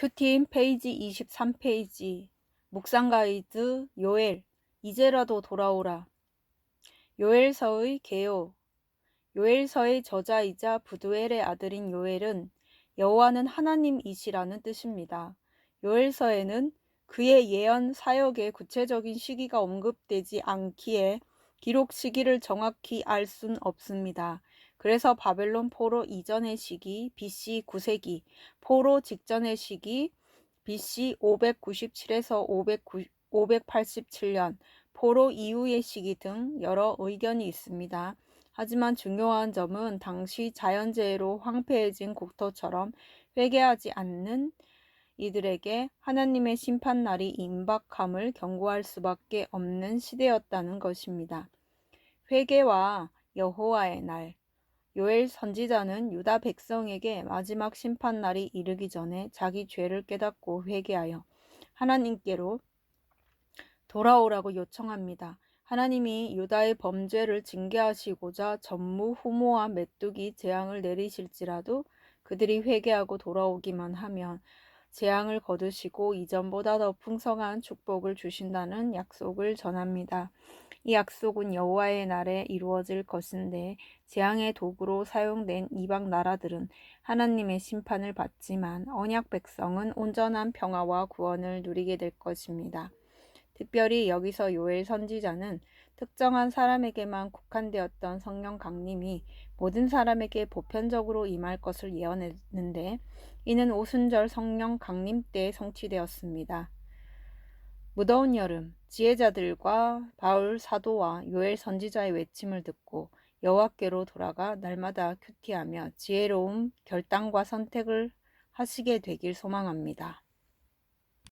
큐티인 페이지 23페이지 묵상 가이드 요엘 이제라도 돌아오라 요엘서의 개요 요엘서의 저자이자 부두엘의 아들인 요엘은 여호와는 하나님이시라는 뜻입니다. 요엘서에는 그의 예언 사역의 구체적인 시기가 언급되지 않기에 기록 시기를 정확히 알 순 없습니다. 그래서 바벨론 포로 이전의 시기 BC 9세기, 포로 직전의 시기 BC 597에서 587년, 포로 이후의 시기 등 여러 의견이 있습니다. 하지만 중요한 점은 당시 자연재해로 황폐해진 국토처럼 회개하지 않는 이들에게 하나님의 심판날이 임박함을 경고할 수밖에 없는 시대였다는 것입니다. 회개와 여호와의 날 요엘 선지자는 유다 백성에게 마지막 심판 날이 이르기 전에 자기 죄를 깨닫고 회개하여 하나님께로 돌아오라고 요청합니다. 하나님이 유다의 범죄를 징계하시고자 전무후무와 메뚜기 재앙을 내리실지라도 그들이 회개하고 돌아오기만 하면 재앙을 거두시고 이전보다 더 풍성한 축복을 주신다는 약속을 전합니다. 이 약속은 여호와의 날에 이루어질 것인데 재앙의 도구로 사용된 이방 나라들은 하나님의 심판을 받지만 언약 백성은 온전한 평화와 구원을 누리게 될 것입니다. 특별히 여기서 요엘 선지자는 특정한 사람에게만 국한되었던 성령 강림이 모든 사람에게 보편적으로 임할 것을 예언했는데 이는 오순절 성령 강림 때 성취되었습니다. 무더운 여름 지혜자들과 바울 사도와 요엘 선지자의 외침을 듣고 여호와께로 돌아가 날마다 큐티하며 지혜로운 결단과 선택을 하시게 되길 소망합니다.